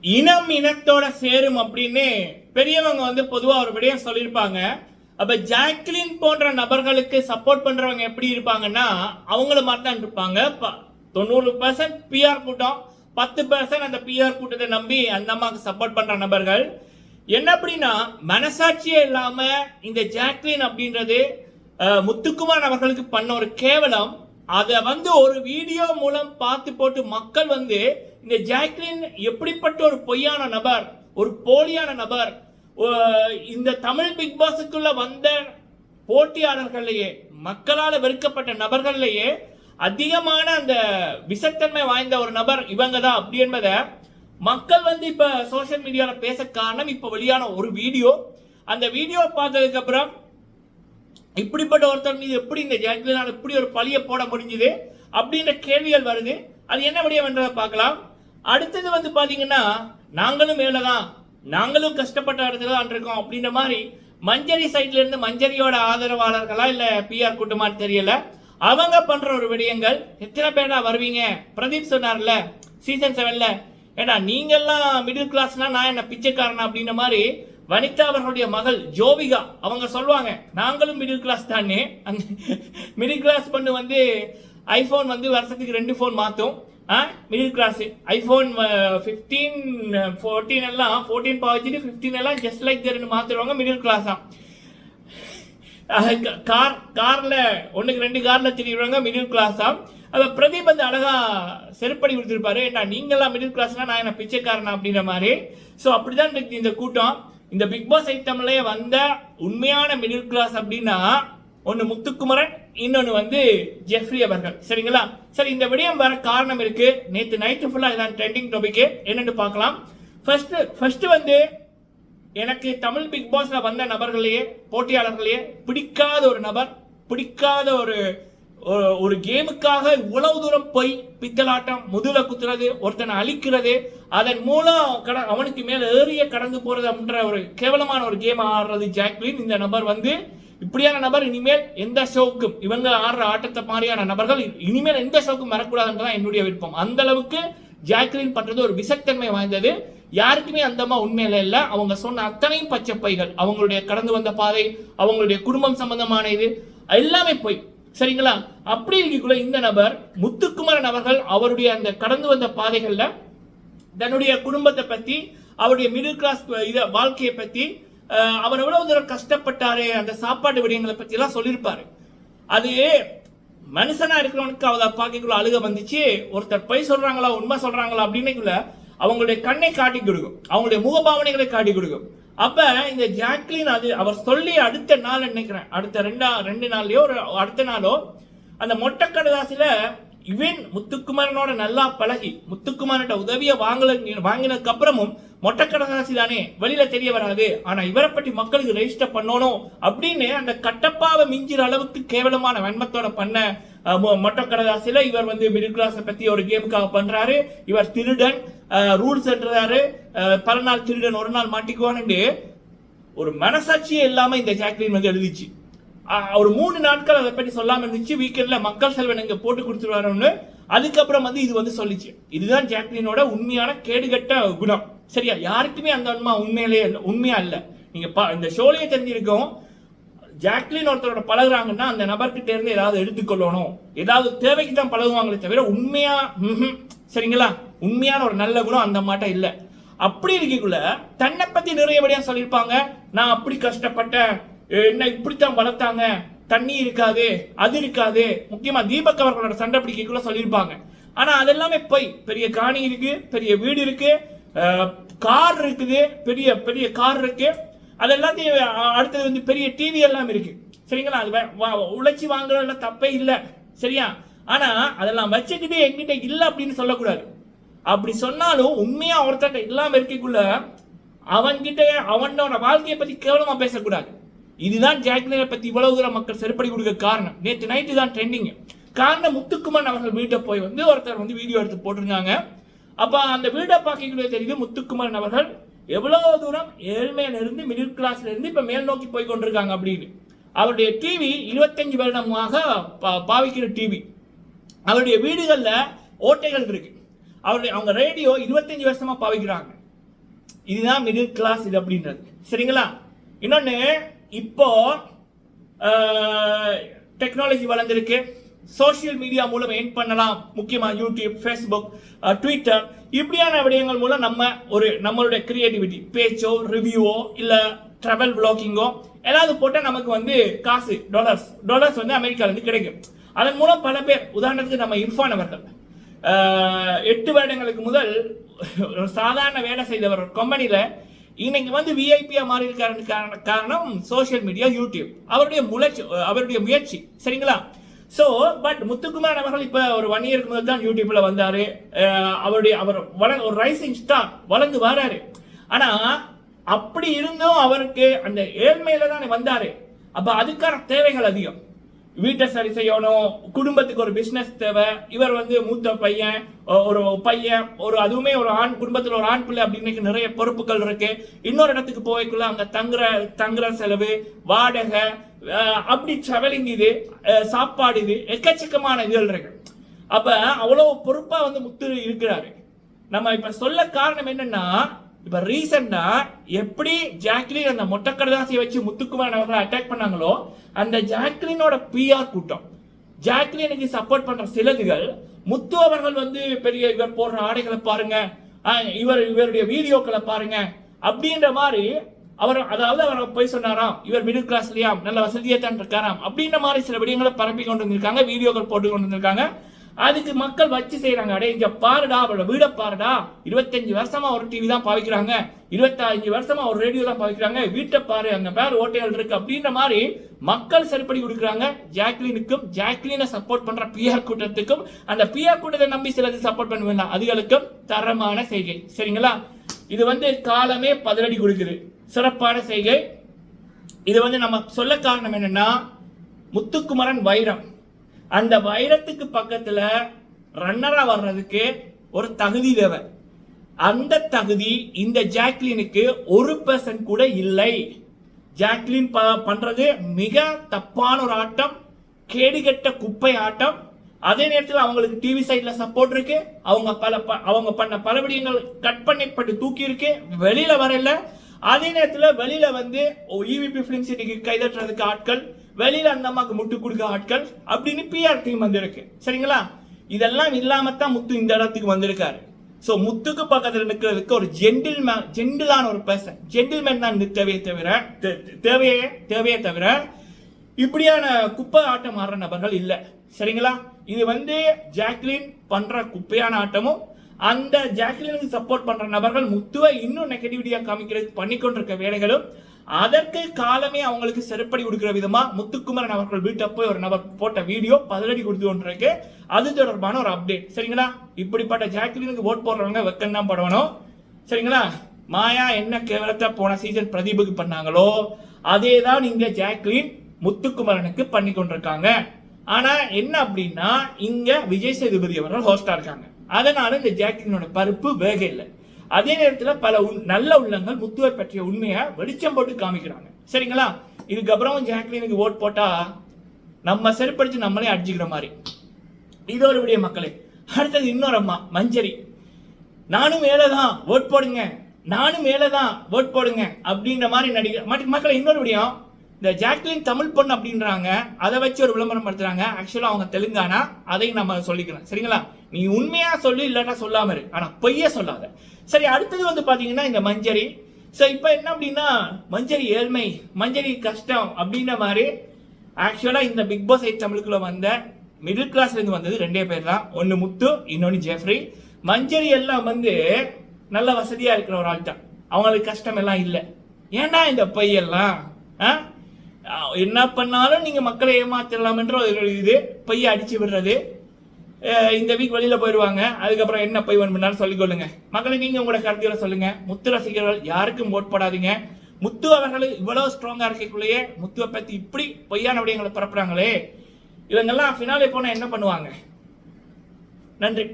இனம் இனத்தோட சேரும் அப்படின்னு பெரியவங்க வந்து பொதுவாக ஒரு விடயம் சொல்லியிருப்பாங்க. அப்ப ஜாக்லின் போன்ற நபர்களுக்கு சப்போர்ட் பண்றவங்க எப்படி இருப்பாங்கன்னா அவங்கள மாதிரி தான் இருப்பாங்க. ப- தொண்ணூறு பர்சன்ட் பிஆர் கூட்டம் பத்து பர்சன்ட் அந்த பிஆர் கூட்டத்தை நம்பி அந்த அம்மாவுக்கு சப்போர்ட் பண்ற நபர்கள். என்ன அப்படின்னா மனசாட்சியே இல்லாம இந்த ஜாக்லின் அப்படின்றது முத்துக்குமார் அவர்களுக்கு பண்ண ஒரு கேவலம். அதை வந்து ஒரு வீடியோ மூலம் பார்த்து போட்டு மக்கள் வந்து இந்த ஜாக்லின் எப்படிப்பட்ட ஒரு பொய்யான நபர் ஒரு போலியான நபர் இந்த தமிழ் பிக் பாஸுக்குள்ள வந்த போட்டியாளர்களையே மக்களால் வெறுக்கப்பட்ட நபர்கள்லேயே அதிகமான அந்த விஷத்தன்மை வாய்ந்த ஒரு நபர் இவங்க தான் அப்படி என்பதை மக்கள் வந்து இப்ப சோஷியல் மீடியாவில் பேச காரணம் இப்ப வெளியான ஒரு வீடியோ. அந்த வீடியோ பார்த்ததுக்கு அப்புறம் இப்படிப்பட்ட ஒருத்தர் மீது எப்படி இந்த ஜாக்லினால் இப்படி ஒரு பழிய போட முடிஞ்சுது அப்படின்ற கேள்விகள் வருது. அது என்ன விடயம் என்றதை பார்க்கலாம். அடுத்தது வந்து பார்த்தீங்கன்னா நாங்களும் மேலே தான் நாங்களும் கஷ்டப்பட்ட இடத்துல தான் இருக்கோம் அப்படின்ற மாதிரி மஞ்சரி சைட்லேருந்து மஞ்சரியோட ஆதரவாளர்களா இல்லை பிஆர் கூட்டமான்னு தெரியல. அவங்க பண்ணுற ஒரு விடயங்கள் எத்தனை பேரா வருவீங்க? பிரதீப் சொன்னார்ல சீசன் செவன்ல ஏடா நீங்கள்லாம் மிடில் கிளாஸ்னா நான் என்ன பிச்சைக்காரனா அப்படின்ற மாதிரி வனிதா அவர்களுடைய மகள் ஜோபிகா அவங்க சொல்லுவாங்க நாங்களும் மிடில் கிளாஸ் தானே. அந்த மிடில் கிளாஸ் பண்ணு வந்து ஐஃபோன் வந்து வருஷத்துக்கு ரெண்டு ஃபோன் மாற்றும் middle class iPhone fifteen fourteen எல்லாம் ஃபோர்டீன் பாவச்சிட்டு ஃபிஃப்டீன் எல்லாம் ஜஸ்ட் லைக் தருன்னு மாற்றுறவங்க மிடில் கிளாஸா கார் காரில் ஒன்றுக்கு ரெண்டு காரில் திரியுறவங்க மிடில் கிளாஸா அப்ப பிரதீப் வந்து அழகாக செருப்படி கொடுத்துருப்பாரு. ஏன்னா நீங்களாம் மிடில் கிளாஸ்னா நான் என்ன பிச்சைக்காரனா அப்படின்ற மாதிரி. ஸோ அப்படிதான் இருக்கு இந்த கூட்டம். இந்த பிக் பாஸ் ஐட்டம்லயே வந்த உண்மையான மிடில் கிளாஸ் அப்படின்னா ஒன்று முத்துக்குமரன் இன்னொன்று வந்து ஜெஃப்ரி அவர்கள். சரிங்களா? சரி இந்த விடயம் வர காரணம் இருக்கு. நேத்து நைட்டு ஃபுல்லாக இதான் ட்ரெண்டிங் டாபிக் என்னென்னு பார்க்கலாம். ஃபர்ஸ்ட் ஃபர்ஸ்ட் வந்து எனக்கு தமிழ் பிக் பாஸ்ல வந்த நபர்களையே போட்டியாளர்களையே பிடிக்காத ஒரு நபர் பிடிக்காத ஒரு ஒரு- ஒரு கேமுக்காக இவ்வளவு தூரம் போய் பித்தலாட்டம் முதுல குத்துறது ஒருத்தனை அழிக்கிறது அதன் மூலம் கட அவனுக்கு மேல ஏறிய கடந்து போறது அப்படின்ற ஒரு கேவலமான ஒரு கேம் ஆடுறது ஜாக்லின். இந்த நபர் வந்து இப்படியான நபர் இனிமேல் எந்த ஷோக்கும் இவங்க ஆடுற ஆட்டத்தை மாதிரியான நபர்கள் இனிமேல் எந்த ஷோக்கும் வரக்கூடாதுன்றதான் என்னுடைய விருப்பம். அந்த அளவுக்கு ஜாக்லின் பண்றது ஒரு விசத்தன்மை வாய்ந்தது. யாருக்குமே அந்தமா உண்மையில இல்ல. அவங்க சொன்ன அத்தனையும் பச்சை பைகள். அவங்களுடைய கடந்து வந்த பாதை அவங்களுடைய குடும்பம் சம்பந்தமான இது எல்லாமே போய். சரிங்களா? அப்படி இருக்கக்குள்ள இந்த நபர் முத்துக்குமரன் அவர்கள் அவருடைய அந்த கடந்து வந்த பாதைகள்ல தன்னுடைய குடும்பத்தை பத்தி அவருடைய மிடில் கிளாஸ் இத வாழ்க்கையை பத்தி அவர் எவ்வளவு தூரம் கஷ்டப்பட்டாரு அந்த சாப்பாட்டு விடயங்களை பற்றி எல்லாம் சொல்லியிருப்பாரு. அது மனுஷனா இருக்கிறவனுக்கு அவளை பார்க்கக்குள்ள அழுக வந்துச்சு ஒருத்தர் பொய் சொல்றாங்களா உண்மை சொல்றாங்களா அப்படின்னுக்குள்ள அவங்களுடைய கண்ணை காட்டி கொடுக்கும். அவங்களுடைய முகபாவனைகளை காட்டி கொடுக்கும். அப்ப இந்த ஜாக்லின் அது அவர் சொல்லி அடுத்த நாள் நினைக்கிறேன் அடுத்த ரெண்டா ரெண்டு நாள்லயோ ஒரு அடுத்த நாளோ அந்த மொட்டக்கடதாசில இவன் முத்துக்குமாரனோட நல்லா பழகி முத்துக்குமாரன்ட்ட உதவியை வாங்கல வாங்கினதுக்கு அப்புறமும் மொட்டை கடகாசி தானே வெளியில தெரிய வராது. ஆனா இவரை பற்றி மக்களுக்கு ரெஜிஸ்டர் பண்ணணும் அப்படின்னு அந்த கட்டப்பாவை மிஞ்சிற அளவுக்கு கேவலமான வன்மத்தோட பண்ண அஹ், மொட்டை கடதாசில இவர் வந்து மிடில் கிளாஸை பத்தி ஒரு கேமுக்காக பண்றாரு. இவர் திருடன் ரூல்ஸ் என்றாரு. பல நாள் திருடன் ஒரு நாள் மாட்டிக்குவான்னு ஒரு மனசாட்சியே இல்லாம இந்த ஜாக்லின் வந்து எழுதிச்சு. ஒரு மூணு நாட்கள் அதை பற்றி சொல்லாம இருந்துச்சு. வீக்கெண்ட்ல மக்கள் செல்வன் இங்க போட்டு கொடுத்துருவாருன்னு. அதுக்கப்புறம் வந்து இது வந்து சொல்லிச்சு. இதுதான் ஜாக்லினோட உண்மையான கேடுகட்ட குணம். சரியா? யாருக்குமே அந்த அன்மா உண்மையிலேயே இல்லை உண்மையா இல்லை. நீங்க பா- இந்த ஷோலையே தெரிஞ்சிருக்கோம். ஜாக்லின் ஒருத்தரோட பழகுறாங்கன்னா அந்த நபர்கிட்ட இருந்து ஏதாவது எடுத்துக்கொள்ளணும். ஏதாவது தேவைக்கு தான் பழகுவாங்களே தவிர உண்மையா சரிங்களா? உண்மையான ஒரு நல்ல குணம் அந்த மாட்டம் இல்லை. அப்படி இருக்கக்குள்ள தன்னை பத்தி நிறையபடியா சொல்லியிருப்பாங்க? நான் அப்படி கஷ்டப்பட்டேன். என்ன இப்படித்தான் வளர்த்தாங்க. தண்ணி இருக்காது அது இருக்காது. முக்கியமா தீபக் அவர்களோட சண்டை பிடிக்கக்குள்ள சொல்லியிருப்பாங்க. ஆனா அதெல்லாமே போய். பெரிய காணி இருக்கு பெரிய வீடு இருக்கு. கார் இருக்குது பெரிய பெரிய கார் இருக்கு. அது எல்லாத்தையும் அடுத்தது வந்து பெரிய டிவி எல்லாம் இருக்கு. சரிங்களா? அது வா- உழைச்சி வாங்குறதுல தப்பே இல்லை. சரியா? ஆனால் அதெல்லாம் வச்சுக்கிட்டு எங்கிட்ட இல்லை அப்படின்னு சொல்லக்கூடாது. அப்படி சொன்னாலும் உண்மையாக ஒருத்தட்ட இல்லாமல் இருக்கக்குள்ள அவன்கிட்ட அவனோட வாழ்க்கையை பற்றி கேவலமாக பேசக்கூடாது. இதுதான் ஜாக்லினை பற்றி இவ்வளவு தூரம் மக்கள் செருப்படி கொடுக்க காரணம். நேற்று நைட்டு தான் ட்ரெண்டிங் காரணம் முத்துக்குமன் அவர்கள் வீட்டை போய் வந்து ஒருத்தர் வந்து வீடியோ எடுத்து போட்டிருந்தாங்க. அப்போ அந்த வீடை பார்க்கக்கூடிய தெரியுது முத்துக்குமரன் அவர்கள். எவ்வளோ தூரம் ஏழ்மையிலிருந்து மிடில் கிளாஸ்லேருந்து இப்போ மேல் நோக்கி போய் கொண்டிருக்காங்க அப்படின்னு. அவருடைய டிவி இருபத்தஞ்சு வருடமாக பா- பாவிக்கிற டிவி அவருடைய வீடுகளில் ஓட்டைகள் இருக்கு. அவருடைய அவங்க ரேடியோ இருபத்தஞ்சு வருஷமாக பாவிக்கிறாங்க. இதுதான் மிடில் கிளாஸ் இது அப்படின்றது. சரிங்களா? இன்னொன்று இப்போ டெக்னாலஜி வளர்ந்துருக்கு. சோஷியல் மீடியா மூலம் ஏன் பண்ணலாம். முக்கியமாக யூடியூப் ஃபேஸ்புக் ட்விட்டர் இப்படியான விடயங்கள் மூலம் நம்ம ஒரு நம்மளுடைய கிரியேட்டிவிட்டி பேச்சோ ரிவ்யூவோ இல்லை ட்ராவல் பிளாகிங்கோ ஏதாவது போட்டால் நமக்கு வந்து காசு டாலர்ஸ் டாலர்ஸ் வந்து அமெரிக்காவிலேருந்து கிடைக்கும். அதன் மூலம் பல பேர் உதாரணத்துக்கு நம்ம இர்ஃபான் அவர்கள் எட்டு வருடங்களுக்கு முதல் ஒரு சாதாரண வேலை செய்தவர் கம்பெனியில் இன்னைக்கு வந்து விஐபியா மாறி இருக்காரு காரணம் சோஷியல் மீடியா யூடியூப் அவருடைய முயற்சி அவருடைய முயற்சி சரிங்களா? ஸோ பட் முத்துக்குமார் அவர்கள் இப்போ ஒரு ஒன் இயருக்கு முதல் தான் யூடியூப்பில் வந்தாரு. அவருடைய அவர் வள ஒரு ரைசிங் ஸ்டார் வளர்ந்து வராரு. ஆனால் அப்படி இருந்தும் அவருக்கு அந்த ஏழ்மையில தான் வந்தாரு. அப்போ அதுக்கான தேவைகள் அதிகம். வீட்டை சரி செய்யணும் குடும்பத்துக்கு ஒரு பிஸ்னஸ் தேவை. இவர் வந்து மூத்த பையன் ஒரு பையன் ஒரு அதுவுமே ஒரு ஆண் குடும்பத்தில் ஒரு ஆண் பிள்ளை அப்படின்னு நிறைய பொறுப்புகள் இருக்கு. இன்னொரு இடத்துக்கு போய்க்குள்ள அங்கே தங்குற தங்குற செலவு வாடகை அப்படி ட்ராவலிங் இது சாப்பாடு இது எக்கச்சக்கமான இதுகள் இருக்கு அப்போ அவ்வளோ பொறுப்பாக வந்து முத்து இருக்கிறாரு. நம்ம இப்போ சொல்ல காரணம் என்னன்னா இப்போ ரீசெண்டாக எப்படி ஜாக்லின் அந்த மொட்டைக்கடதாசியை வச்சு முத்துக்குமார் அவர்களை அட்டாக் பண்ணாங்களோ அந்த ஜாக்லினோட பிஆர் கூட்டம். ஜாக்லினுக்கு சப்போர்ட் பண்ணுற சிலதுகள் முத்து அவர்கள் வந்து பெரிய இவர் போடுற ஆடைகளை பாருங்க இவர் இவருடைய வீடியோக்களை பாருங்க அப்படின்ற மாதிரி அவர் அதாவது அவர் போய் சொன்னாராம் இவர் மிடில் கிளாஸ்லயாம் நல்ல வசதியாக தான் இருக்காராம் அப்படின்ற மாதிரி சில விடயங்களை பரப்பி கொண்டு வந்திருக்காங்க வீடியோக்கள் போட்டு கொண்டு வந்திருக்காங்க அதுக்கு மக்கள் வச்சு செய்யறாங்க அடே இங்க பாருடா அவரோட வீட பாருடா. இருபத்தஞ்சு வருஷமா ஒரு டிவி தான் பாவிக்கிறாங்க. இருபத்தஞ்சு வருஷமா ஒரு ரேடியோ தான் பாவிக்கிறாங்க. வீட்டை பாரு அங்க பேர் ஓட்டைகள் இருக்கு அப்படின்ற மாதிரி மக்கள் சரிப்படி கொடுக்குறாங்க. ஜாக்லினுக்கும் ஜாக்லினை சப்போர்ட் பண்ற பிஆர் கூட்டத்துக்கும் அந்த பிஆர் கூட்டத்தை நம்பி சிலது சப்போர்ட் பண்ணுவேன் அதுகளுக்கும் தரமான செய்கை. சரிங்களா? இது வந்து காலமே பதிலடி கொடுக்குது. சிறப்பான செய்கை. இது வந்து நம்ம சொல்ல காரணம் என்னன்னா முத்துக்குமரன் வைரம். அந்த வைரத்துக்கு பக்கத்தில் ரன்னராக வர்றதுக்கு ஒரு தகுதி தேவை அந்த தகுதி இந்த ஜாக்லினுக்கு ஒரு பர்சன்ட் கூட இல்லை. ஜாக்லின் ப- பண்ணுறது மிக தப்பான ஒரு ஆட்டம் கேடுகட்ட குப்பை ஆட்டம். அதே நேரத்தில் அவங்களுக்கு டிவி சைட்ல சப்போர்ட் இருக்கு. அவங்க பல அவங்க பண்ண பல விடயங்கள் கட் பண்ணப்பட்டு தூக்கி இருக்கு வெளியில வரல அதே நேரத்தில் வெளியில வந்து இவிபி ஃபிலிம் இன்னைக்கு கைதட்டுறதுக்கு ஆட்கள் வெளியில அந்த அம்மாக்கு முட்டு கொடுக்க ஆட்கள் அப்படின்னு பிஆர் டீம் வந்திருக்கு. சரிங்களா? இதெல்லாம் இல்லாம தான் முத்து இந்த இடத்துக்கு வந்திருக்காரு. ஸோ முத்துக்கு பக்கத்தில் நிற்கிறதுக்கு ஒரு ஜென்டில் மேன் ஜென்டிலான ஒரு பர்சன் ஜென்டில்மேன் தான் தேவையே தவிர தே- தேவையே தேவையே தவிர இப்படியான குப்பை ஆட்டம் ஆடுற நபர்கள் இல்லை. சரிங்களா? இது வந்து ஜாக்லின் பண்ற குப்பையான ஆட்டமும் அந்த ஜாக்லினுக்கு சப்போர்ட் பண்ற நபர்கள் முத்துவை இன்னும் நெகட்டிவிட்டியா காமிக்கிறதுக்கு பண்ணிக்கொண்டிருக்க வேலைகளும் அதற்கு காலமே அவங்களுக்கு செருப்படி கொடுக்கிற விதமா முத்துக்குமரன் அவர்கள் வீட்டை போய் ஒரு நபர் போட்ட வீடியோ பதிலடி கொடுத்து கொண்டிருக்கு. அது தொடர்பான ஒரு அப்டேட் சரிங்களா? இப்படிப்பட்ட ஜாக்லினுக்கு ஓட் போடுறவங்க வெக்கம் தான் படணும். சரிங்களா? மாயா என்ன கேவலத்தை போன சீசன் பிரதீபுக்கு பண்ணாங்களோ அதே தான் இங்க ஜாக்லின் முத்துக்குமரனுக்கு பண்ணி கொண்டிருக்காங்க. ஆனா என்ன அப்படின்னா இங்க விஜய் சேதுபதி அவர்கள் ஹோஸ்டா இருக்காங்க. அதனால் இந்த ஜாக்லினோட பருப்பு வேக இல்லை. அதே நேரத்தில் பல நல்ல உள்ளங்கள் முத்துவை பற்றிய உண்மையை வெளிச்சம் போட்டு காமிக்கிறாங்க. சரிங்களா? இதுக்கப்புறம் ஜாக்லினுக்கு ஓட் போட்டால் நம்ம செருப்படித்து நம்மளே அடிச்சுக்கிற மாதிரி. இது ஒரு விடிய மக்களே அடுத்தது இன்னொரு அம்மா மஞ்சரி. நானும் மேலே தான் ஓட் போடுங்க. நானும் மேலே தான் ஓட் போடுங்க அப்படின்ற மாதிரி நடிகர் மற்ற மக்களை இன்னொரு விடியம் இந்த ஜாக்லின் தமிழ் பொண்ணு அப்படின்றாங்க. அதை வச்சு ஒரு விளம்பரம் படுத்துறாங்க. ஆக்சுவலாக அவங்க தெலுங்கானா அதையும் நம்ம சொல்லிக்கலாம் சரிங்களா? நீ உண்மையாக சொல்லு இல்லாட்டா சொல்லாமல் இரு. ஆனால் பொய்ய சொல்லாத. சரி அடுத்தது வந்து பார்த்தீங்கன்னா இந்த மஞ்சரி. ஸோ இப்போ என்ன அப்படின்னா மஞ்சரி ஏழ்மை மஞ்சரி கஷ்டம் அப்படின்ற மாதிரி ஆக்சுவலாக இந்த பிக் பாஸ் எயிட் தமிழுக்குள்ள வந்த மிடில் கிளாஸ்லேருந்து வந்தது ரெண்டே பேர் தான். ஒன்று முத்து இன்னொன்று ஜெஃப்ரி. மஞ்சரி எல்லாம் வந்து நல்ல வசதியாக இருக்கிற ஒரு ஆள் தான் அவங்களுக்கு கஷ்டம் எல்லாம் இல்லை. ஏன்டா இந்த பையெல்லாம் ஆ? என்ன பண்ணாலும் நீங்கள் மக்களை ஏமாத்திடலாம் ஒரு இது பைய அடித்து விடுறது. இந்த வீக் வெளியில் போயிடுவாங்க அதுக்கப்புறம் என்ன போய் ஒன் பண்ணாலும் சொல்லிக்கொள்ளுங்க. மக்களை நீங்கள் உங்களோட கருத்துக்களை சொல்லுங்கள் முத்து ரசிகர்கள் யாருக்கும் ஓட் போடாதீங்க. முத்து அவர்கள் இவ்வளோ ஸ்ட்ராங்காக இருக்கக்குள்ளேயே முத்துவை பற்றி இப்படி பொய்யான விடயங்களை பரப்புகிறாங்களே இவங்கெல்லாம் ஃபினாலே போனால் என்ன பண்ணுவாங்க? நன்றி.